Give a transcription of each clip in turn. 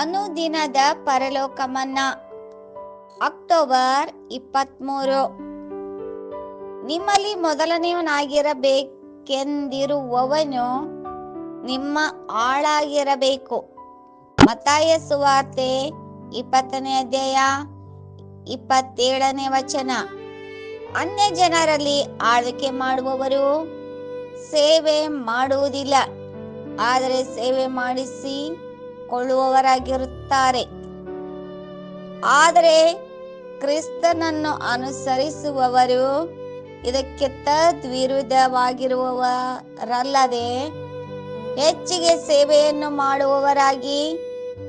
ಅನುದಿನದ ಪರಲೋಕ ಮನ್ನಾ ಅಕ್ಟೋಬರ್ ಇಪ್ಪತ್ಮೂರು. ನಿಮ್ಮಲ್ಲಿ ಮೊದಲನೆಯವನಾಗಿರಬೇಕೆಂದಿರುವವನು ನಿಮ್ಮ ಆಳಾಗಿರಬೇಕು. ಮತಾಯ ಸುವಾರ್ತೆ ಇಪ್ಪತ್ತನೇ ಅಧ್ಯಾಯ ಇಪ್ಪತ್ತೇಳನೇ ವಚನ. ಅನ್ಯ ಜನರಲ್ಲಿ ಆಳ್ವಿಕೆ ಮಾಡುವವರು ಸೇವೆ ಮಾಡುವುದಿಲ್ಲ, ಆದರೆ ಸೇವೆ ಮಾಡಿಸಿ ಕೊಳ್ಳುವವರಾಗಿರುತ್ತಾರೆ ಆದರೆ ಕ್ರಿಸ್ತನನ್ನು ಅನುಸರಿಸುವವರು ಇದಕ್ಕೆ ತದ್ವಿರುದ್ಧವಾಗಿರುವವರಲ್ಲದೆ ಹೆಚ್ಚಿಗೆ ಸೇವೆಯನ್ನು ಮಾಡುವವರಾಗಿ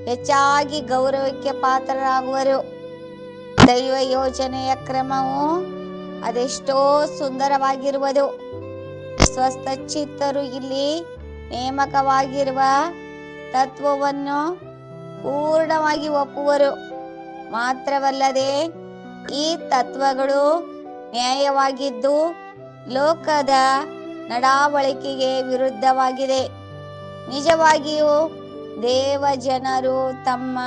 ಹೆಚ್ಚಾಗಿ ಗೌರವಕ್ಕೆ ಪಾತ್ರರಾಗುವರು. ದೈವ ಯೋಜನೆಯ ಕ್ರಮವು ಅದೆಷ್ಟೋ ಸುಂದರವಾಗಿರುವುದು. ಸ್ವಸ್ಥ ಚಿತ್ತರು ಇಲ್ಲಿ ನೇಮಕವಾಗಿರುವ ತತ್ವವನ್ನು ಪೂರ್ಣವಾಗಿ ಒಪ್ಪುವರು. ಮಾತ್ರವಲ್ಲದೆ ಈ ತತ್ವಗಳು ನ್ಯಾಯವಾಗಿದ್ದು ಲೋಕದ ನಡಾವಳಿಕೆಗೆ ವಿರುದ್ಧವಾಗಿದೆ. ನಿಜವಾಗಿಯೂ ದೇವ ಜನರು ತಮ್ಮ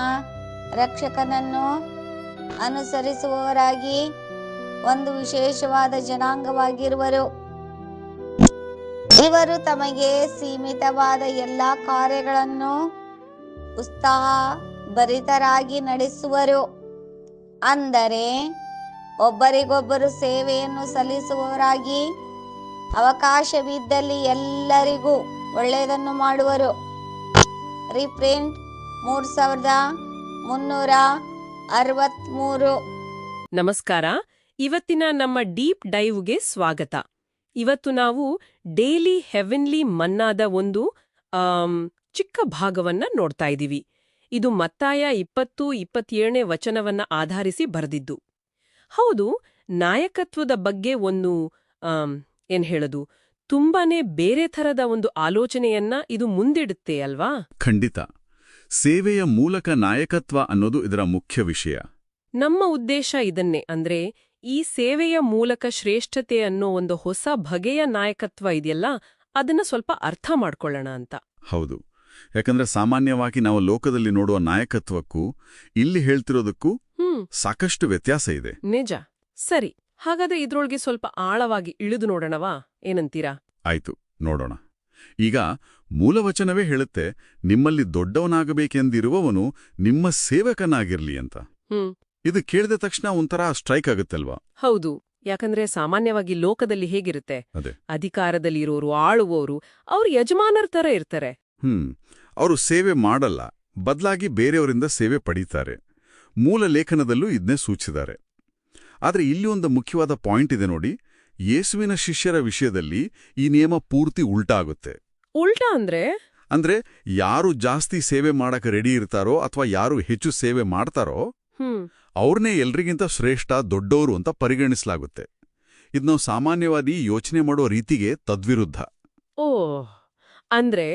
ರಕ್ಷಕನನ್ನು ಅನುಸರಿಸುವವರಾಗಿ ಒಂದು ವಿಶೇಷವಾದ ಜನಾಂಗವಾಗಿರುವರು. ಇವರು ತಮಗೆ ಸೀಮಿತವಾದ ಎಲ್ಲ ಕಾರ್ಯಗಳನ್ನು ಉತ್ಸಾಹ ಭರಿತರಾಗಿ ನಡೆಸುವರು. ಅಂದರೆ ಒಬ್ಬರಿಗೊಬ್ಬರು ಸೇವೆಯನ್ನು ಸಲ್ಲಿಸುವವರಾಗಿ ಅವಕಾಶವಿದ್ದಲ್ಲಿ ಎಲ್ಲರಿಗೂ ಒಳ್ಳೆಯದನ್ನು ಮಾಡುವರು. ರಿಪ್ರಿಂಟ್ ಮೂರು ಸಾವಿರದ ಮುನ್ನೂರ ಅರವತ್ಮೂರು. ನಮಸ್ಕಾರ, ಇವತ್ತಿನ ನಮ್ಮ ಡೀಪ್ ಡೈವ್ಗೆ ಸ್ವಾಗತ. ಇವತ್ತು ನಾವು ಡೇಲಿ ಹೆವೆನ್ಲಿ ಮನ್ನಾದ ಒಂದು ಚಿಕ್ಕ ಭಾಗವನ್ನ ನೋಡ್ತಾ ಇದ್ದೀವಿ. ಇದು ಮತ್ತಾಯ ಇಪ್ಪತ್ತು ಇಪ್ಪತ್ತೇಳನೇ ವಚನವನ್ನ ಆಧರಿಸಿ ಬರೆದಿದ್ದು. ಹೌದು ನಾಯಕತ್ವದ ಬಗ್ಗೆ ಒಂದು ಏನ್ ಹೇಳದು? ತುಂಬಾನೇ ಬೇರೆ ಥರದ ಒಂದು ಆಲೋಚನೆಯನ್ನ ಇದು ಮುಂದಿಡುತ್ತೆ ಅಲ್ವಾ? ಖಂಡಿತ. ಸೇವೆಯ ಮೂಲಕ ನಾಯಕತ್ವ ಅನ್ನೋದು ಇದರ ಮುಖ್ಯ ವಿಷಯ. ನಮ್ಮ ಉದ್ದೇಶ ಇದನ್ನೇ ಅಂದ್ರೆ ಈ ಸೇವೆಯ ಮೂಲಕ ಶ್ರೇಷ್ಠತೆ ಅನ್ನೋ ಒಂದು ಹೊಸ ಬಗೆಯ ನಾಯಕತ್ವ ಇದೆಯಲ್ಲ ಅದನ್ನ ಸ್ವಲ್ಪ ಅರ್ಥ ಮಾಡ್ಕೊಳ್ಳೋಣ ಅಂತ. ಹೌದು. ಯಾಕಂದ್ರೆ ಸಾಮಾನ್ಯವಾಗಿ ನಾವು ಲೋಕದಲ್ಲಿ ನೋಡುವ ನಾಯಕತ್ವಕ್ಕೂ ಇಲ್ಲಿ ಹೇಳ್ತಿರೋದಕ್ಕೂ ಹ್ಮ್. ಸಾಕಷ್ಟು ವ್ಯತ್ಯಾಸ ಇದೆ. ನಿಜ. ಸರಿ. ಹಾಗಾದ್ರೆ ಇದ್ರೊಳಗೆ ಸ್ವಲ್ಪ ಆಳವಾಗಿ ಇಳಿದು ನೋಡೋಣವಾ? ಏನಂತೀರಾ? ಆಯ್ತು. ನೋಡೋಣ. ಈಗ ಮೂಲವಚನವೇ ಹೇಳುತ್ತೆ ನಿಮ್ಮಲ್ಲಿ ದೊಡ್ಡವನಾಗಬೇಕೆಂದಿರುವವನು ನಿಮ್ಮ ಸೇವಕನಾಗಿರ್ಲಿ ಅಂತ. ಹ್ಮ್. ಇದು ಕೇಳಿದ ತಕ್ಷಣ ಒಂಥರ ಸ್ಟ್ರೈಕ್ ಆಗುತ್ತಲ್ವಾ? ಹೌದು. ಯಾಕಂದ್ರೆ ಸಾಮಾನ್ಯವಾಗಿ ಲೋಕದಲ್ಲಿ ಹೇಗಿರುತ್ತೆ? ಅಧಿಕಾರದಲ್ಲಿ ಇರೋರು ಆಳುವವರು ಅವ್ರು ಯಜಮಾನರ ತರ ಇರ್ತಾರೆ. ಹ್ಮ್ ಅವರು ಸೇವೆ ಮಾಡಲ್ಲ ಬದಲಾಗಿ ಬೇರೆಯವರಿಂದ ಸೇವೆ ಪಡೀತಾರೆ. ಮೂಲ ಲೇಖನದಲ್ಲೂ ಇದನ್ನೇ ಸೂಚಿಸಿದ್ದಾರೆ. ಆದರೆ ಇಲ್ಲಿ ಒಂದು ಮುಖ್ಯವಾದ ಪಾಯಿಂಟ್ ಇದೆ ನೋಡಿ ಯೇಸುವಿನ ಶಿಷ್ಯರ ವಿಷಯದಲ್ಲಿ ಈ ನಿಯಮ ಪೂರ್ತಿ ಉಲ್ಟಾ ಆಗುತ್ತೆ. ಉಲ್ಟಾ ಅಂದ್ರೆ? ಅಂದ್ರೆ ಯಾರು ಜಾಸ್ತಿ ಸೇವೆ ಮಾಡಕ ರೆಡಿ ಇರ್ತಾರೋ ಅಥವಾ ಯಾರು ಹೆಚ್ಚು ಸೇವೆ ಮಾಡ್ತಾರೋ ಅವ್ರನ್ನೇ ಎಲ್ರಿಗಿಂತ ಶ್ರೇಷ್ಠ ದೊಡ್ಡವರು ಅಂತ ಪರಿಗಣಿಸಲಾಗುತ್ತೆ. ನಾವು ಸಾಮಾನ್ಯವಾದಿ ಯೋಚನೆ ಮಾಡೋ ರೀತಿಗೆ ತದ್ವಿರುದ್ಧ. ಓ ಅಂದ್ರೆ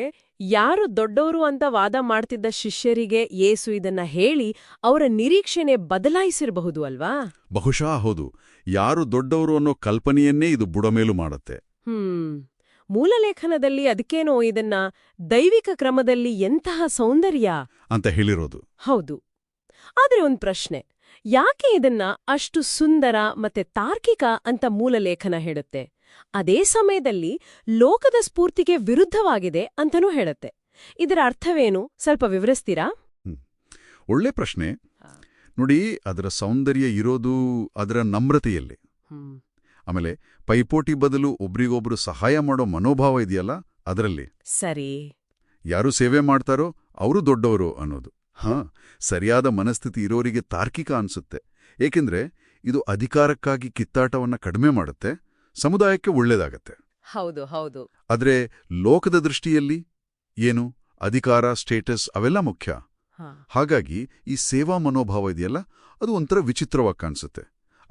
ಯಾರು ದೊಡ್ಡವರು ಅಂತ ವಾದ ಮಾಡ್ತಿದ್ದ ಶಿಷ್ಯರಿಗೆ ಯೇಸು ಇದನ್ನ ಹೇಳಿ ಅವರ ನಿರೀಕ್ಷೆನೆ ಬದಲಾಯಿಸಿರಬಹುದು ಅಲ್ವಾ? ಬಹುಶಃ ಹೌದು. ಯಾರು ದೊಡ್ಡವರು ಅನ್ನೋ ಕಲ್ಪನೆಯನ್ನೇ ಇದು ಬುಡಮೇಲು ಮಾಡುತ್ತೆ. ಹ್ಮ್. ಮೂಲಲೇಖನದಲ್ಲಿ ಅದಕ್ಕೇನೋ ಇದನ್ನ ದೈವಿಕ ಕ್ರಮದಲ್ಲಿ ಎಂತಹ ಸೌಂದರ್ಯ? ಅಂತ ಹೇಳಿರೋದು. ಹೌದು. ಆದ್ರೆ ಒಂದ್ ಪ್ರಶ್ನೆ. ಯಾಕೆ ಇದನ್ನ ಅಷ್ಟು ಸುಂದರ ಮತ್ತೆ ತಾರ್ಕಿಕ ಅಂತ ಮೂಲಲೇಖನ ಹೇಳುತ್ತೆ? ಅದೇ ಸಮಯದಲ್ಲಿ ಲೋಕದ ಸ್ಫೂರ್ತಿಗೆ ವಿರುದ್ಧವಾಗಿದೆ ಅಂತನೂ ಹೇಳುತ್ತೆ. ಇದರ ಅರ್ಥವೇನು? ಸ್ವಲ್ಪ ವಿವರಿಸ್ತೀರಾ? ಒಳ್ಳೆ ಪ್ರಶ್ನೆ. ನೋಡಿ ಅದರ ಸೌಂದರ್ಯ ಇರೋದು ಅದರ ನಮ್ರತೆಯಲ್ಲಿ. ಆಮೇಲೆ ಪೈಪೋಟಿ ಬದಲು ಒಬ್ರಿಗೊಬ್ರು ಸಹಾಯ ಮಾಡೋ ಮನೋಭಾವ ಇದೆಯಲ್ಲ ಅದರಲ್ಲಿ. ಸರಿ. ಯಾರು ಸೇವೆ ಮಾಡ್ತಾರೋ ಅವರು ದೊಡ್ಡವರು ಅನ್ನೋದು. ಹಾ ಸರಿಯಾದ ಮನಸ್ಥಿತಿ ಇರೋರಿಗೆ ತಾರ್ಕಿಕ ಅನ್ಸುತ್ತೆ. ಏಕೆಂದ್ರೆ ಇದು ಅಧಿಕಾರಕ್ಕಾಗಿ ಕಿತ್ತಾಟವನ್ನ ಕಡಿಮೆ ಮಾಡುತ್ತೆ. ಸಮುದಾಯಕ್ಕೆ ಒಳ್ಳೇದಾಗತ್ತೆ. ಹೌದು ಹೌದು. ಆದ್ರೆ ಲೋಕದ ದೃಷ್ಟಿಯಲ್ಲಿ ಏನು? ಅಧಿಕಾರ ಸ್ಟೇಟಸ್ ಅವೆಲ್ಲ ಮುಖ್ಯ. ಹಾಗಾಗಿ ಈ ಸೇವಾ ಮನೋಭಾವ ಇದೆಯಲ್ಲ ಅದು ಒಂಥರ ವಿಚಿತ್ರವಾಗಿ ಕಾಣಿಸುತ್ತೆ.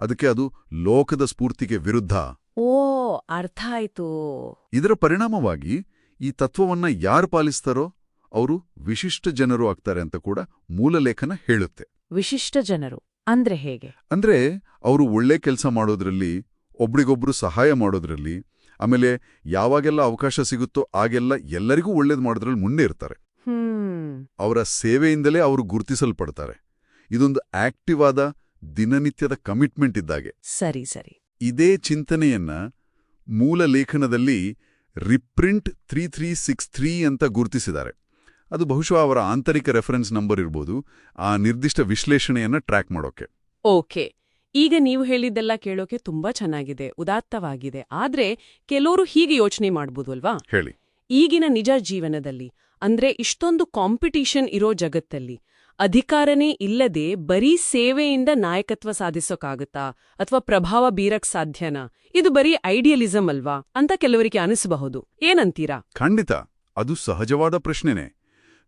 ಅದಕ್ಕೆ ಅದು ಲೋಕದ ಸ್ಫೂರ್ತಿಗೆ ವಿರುದ್ಧ. ಓ ಅರ್ಥ ಆಯ್ತು. ಇದರ ಪರಿಣಾಮವಾಗಿ ಈ ತತ್ವವನ್ನ ಯಾರು ಪಾಲಿಸ್ತಾರೋ ಅವರು ವಿಶಿಷ್ಟ ಜನರು ಆಗ್ತಾರೆ ಅಂತ ಕೂಡ ಮೂಲ ಲೇಖನ ಹೇಳುತ್ತೆ. ವಿಶಿಷ್ಟ ಜನರು. ಅಂದ್ರೆ ಹೇಗೆ? ಅಂದ್ರೆ ಅವರು ಒಳ್ಳೆ ಕೆಲಸ ಮಾಡೋದ್ರಲ್ಲಿ ಒಬ್ರಿಗೊಬ್ರು ಸಹಾಯ ಮಾಡೋದ್ರಲ್ಲಿ ಆಮೇಲೆ ಯಾವಾಗೆಲ್ಲ ಅವಕಾಶ ಸಿಗುತ್ತೋ ಆಗೆಲ್ಲ ಎಲ್ಲರಿಗೂ ಒಳ್ಳೇದು ಮಾಡೋದ್ರಲ್ಲಿ ಮುಂದೆ ಇರ್ತಾರೆ. ಅವರ ಸೇವೆಯಿಂದಲೇ ಅವರು ಗುರುತಿಸಲ್ಪಡ್ತಾರೆ. ಇದೊಂದು ಆಕ್ಟಿವ್ ಆದ ದಿನನಿತ್ಯದ ಕಮಿಟ್ಮೆಂಟ್ ಇದ್ದಾಗೆ. ಸರಿ ಸರಿ. ಇದೇ ಚಿಂತನೆಯನ್ನ ಮೂಲ ಲೇಖನದಲ್ಲಿ reprint three three six three ಅಂತ ಗುರುತಿಸಿದ್ದಾರೆ. ಅದು ಬಹುಶಃ ಅವರ ಆಂತರಿಕ ರೆಫರೆನ್ಸ್ ನಂಬರ್ ಇರ್ಬೋದು ಆ ನಿರ್ದಿಷ್ಟ ವಿಶ್ಲೇಷಣೆಯನ್ನ ಟ್ರ್ಯಾಕ್ ಮಾಡೋಕೆ ಓಕೆ. ಈಗ ನೀವು ಹೇಳಿದ್ದೆಲ್ಲ ಕೇಳೋಕೆ ತುಂಬಾ ಚೆನ್ನಾಗಿದೆ ಉದಾತ್ತವಾಗಿದೆ. ಆದ್ರೆ ಕೆಲವರು ಹೀಗೆ ಯೋಚನೆ ಮಾಡ್ಬೋದು ಅಲ್ವಾ? ಹೇಳಿ. ಈಗಿನ ನಿಜ ಜೀವನದಲ್ಲಿ ಅಂದ್ರೆ ಇಷ್ಟೊಂದು ಕಾಂಪಿಟೀಷನ್ ಇರೋ ಜಗತ್ತಲ್ಲಿ ಅಧಿಕಾರನೇ ಇಲ್ಲದೆ ಬರೀ ಸೇವೆಯಿಂದ ನಾಯಕತ್ವ ಸಾಧಿಸೋಕಾಗುತ್ತಾ ಅಥವಾ ಪ್ರಭಾವ ಬೀರಕ್ ಸಾಧ್ಯನಾ? ಇದು ಬರೀ ಐಡಿಯಲಿಸಂ ಅಲ್ವಾ? ಅಂತ ಕೆಲವರಿಗೆ ಅನಿಸಬಹುದು. ಏನಂತೀರಾ? ಖಂಡಿತ. ಅದು ಸಹಜವಾದ ಪ್ರಶ್ನೆನೇ.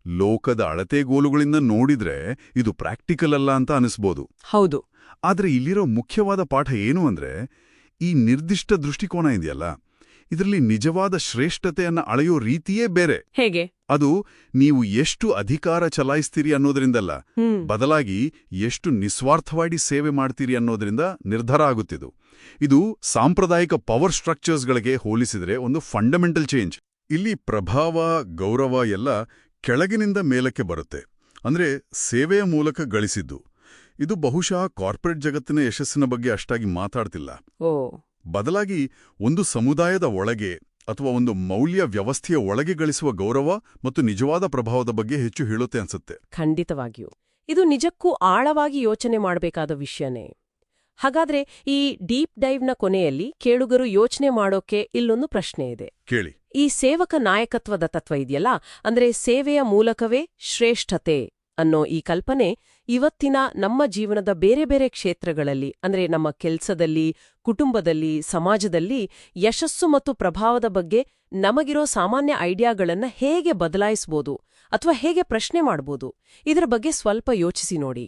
ಲೋಕದ ಅಳತೆಗೋಲುಗಳಿಂದ ನೋಡಿದ್ರೆ ಇದು ಪ್ರಾಕ್ಟಿಕಲ್ ಅಲ್ಲ ಅಂತ ಅನಿಸ್ಬೋದು. ಹೌದು. ಆದ್ರೆ ಇಲ್ಲಿರೋ ಮುಖ್ಯವಾದ ಪಾಠ ಏನು ಅಂದ್ರೆ ಈ ನಿರ್ದಿಷ್ಟ ದೃಷ್ಟಿಕೋನ ಇದೆಯಲ್ಲ ಇದರಲ್ಲಿ ನಿಜವಾದ ಶ್ರೇಷ್ಠತೆಯನ್ನು ಅಳೆಯೋ ರೀತಿಯೇ ಬೇರೆ. ಹೇಗೆ? ಅದು ನೀವು ಎಷ್ಟು ಅಧಿಕಾರ ಚಲಾಯಿಸ್ತೀರಿ ಅನ್ನೋದ್ರಿಂದಲ್ಲ ಬದಲಾಗಿ ಎಷ್ಟು ನಿಸ್ವಾರ್ಥವಾಗಿ ಸೇವೆ ಮಾಡ್ತೀರಿ ಅನ್ನೋದ್ರಿಂದ ನಿರ್ಧಾರ ಆಗುತ್ತಿದ್ದು. ಇದು ಸಾಂಪ್ರದಾಯಿಕ ಪವರ್ ಸ್ಟ್ರಕ್ಚರ್ಸ್ಗಳಿಗೆ ಹೋಲಿಸಿದರೆ ಒಂದು ಫಂಡಮೆಂಟಲ್ ಚೇಂಜ್. ಇಲ್ಲಿ ಪ್ರಭಾವ ಗೌರವ ಎಲ್ಲ ಕೆಳಗಿನಿಂದ ಮೇಲಕ್ಕೆ ಬರುತ್ತೆ. ಅಂದ್ರೆ ಸೇವೆಯ ಮೂಲಕ ಗಳಿಸಿದ್ದು. ಇದು ಬಹುಶಃ ಕಾರ್ಪೊರೇಟ್ ಜಗತ್ತಿನ ಯಶಸ್ಸಿನ ಬಗ್ಗೆ ಅಷ್ಟಾಗಿ ಮಾತಾಡ್ತಿಲ್ಲ. ಓ. ಬದಲಾಗಿ ಒಂದು ಸಮುದಾಯದ ಒಳಗೆ ಅಥವಾ ಒಂದು ಮೌಲ್ಯ ವ್ಯವಸ್ಥೆಯ ಒಳಗೆ ಗಳಿಸುವ ಗೌರವ ಮತ್ತು ನಿಜವಾದ ಪ್ರಭಾವದ ಬಗ್ಗೆ ಹೆಚ್ಚು ಹೇಳುತ್ತೆ ಅನ್ಸುತ್ತೆ. ಖಂಡಿತವಾಗಿಯೂ. ಇದು ನಿಜಕ್ಕೂ ಆಳವಾಗಿ ಯೋಚನೆ ಮಾಡಬೇಕಾದ ವಿಷಯನೇ. ಹಾಗಾದ್ರೆ ಈ ಡೀಪ್ ಡೈವ್ನ ಕೊನೆಯಲ್ಲಿ ಕೇಳುಗರು ಯೋಚನೆ ಮಾಡೋಕೆ ಇಲ್ಲೊಂದು ಪ್ರಶ್ನೆ ಇದೆ. ಕೇಳಿ. ಈ ಸೇವಕ ನಾಯಕತ್ವದ ತತ್ವ ಇದೆಯಲ್ಲ ಅಂದ್ರೆ ಸೇವೆಯ ಮೂಲಕವೇ ಶ್ರೇಷ್ಠತೆ ಅನ್ನೋ ಈ ಕಲ್ಪನೆ ಇವತ್ತಿನ ನಮ್ಮ ಜೀವನದ ಬೇರೆ ಬೇರೆ ಕ್ಷೇತ್ರಗಳಲ್ಲಿ, ಅಂದ್ರೆ ನಮ್ಮ ಕೆಲಸದಲ್ಲಿ, ಕುಟುಂಬದಲ್ಲಿ, ಸಮಾಜದಲ್ಲಿ ಯಶಸ್ಸು ಮತ್ತು ಪ್ರಭಾವದ ಬಗ್ಗೆ ನಮಗಿರೋ ಸಾಮಾನ್ಯ ಐಡಿಯಾಗಳನ್ನು ಹೇಗೆ ಬದಲಾಯಿಸ್ಬೋದು ಅಥವಾ ಹೇಗೆ ಪ್ರಶ್ನೆ ಮಾಡ್ಬೋದು, ಇದರ ಬಗ್ಗೆ ಸ್ವಲ್ಪ ಯೋಚಿಸಿ ನೋಡಿ.